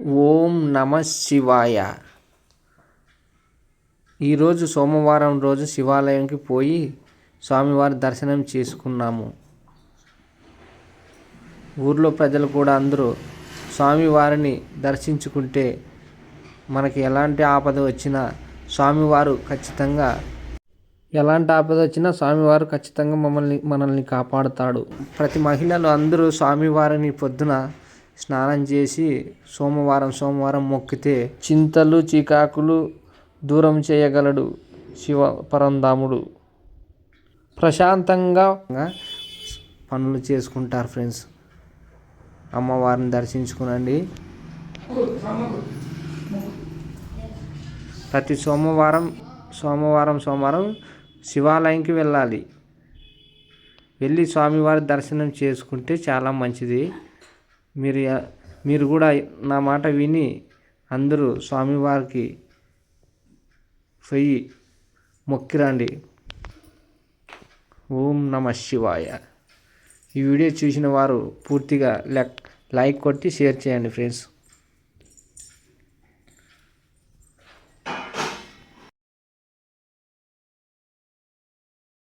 ఓం నమ శివాయ. ఈరోజు సోమవారం రోజు శివాలయంకి పోయి స్వామివారి దర్శనం చేసుకున్నాము. ఊర్లో ప్రజలు కూడా అందరూ స్వామివారిని దర్శించుకుంటే మనకి ఎలాంటి ఆపద వచ్చినా స్వామివారు ఖచ్చితంగా ఎలాంటి ఆపద వచ్చినా స్వామివారు ఖచ్చితంగా మమ్మల్ని మనల్ని కాపాడుతాడు. ప్రతి మహిళలు అందరూ స్వామివారిని పొద్దున స్నానం చేసి సోమవారం సోమవారం మొక్కితే చింతలు చికాకులు దూరం చేయగలడు శివ పరంధాముడు. ప్రశాంతంగా పనులు చేసుకుంటారు ఫ్రెండ్స్. అమ్మవారిని దర్శించుకునండి. ప్రతి సోమవారం సోమవారం సోమవారం శివాలయంకి వెళ్ళాలి. వెళ్ళి స్వామివారి దర్శనం చేసుకుంటే చాలా మంచిది. మీరు మీరు కూడా నా మాట విని అందరూ స్వామివారికి పోయి మొక్కిరండి. ఓం నమ శివాయ. ఈ వీడియో చూసిన వారు పూర్తిగా లైక్ కొట్టి షేర్ చేయండి ఫ్రెండ్స్.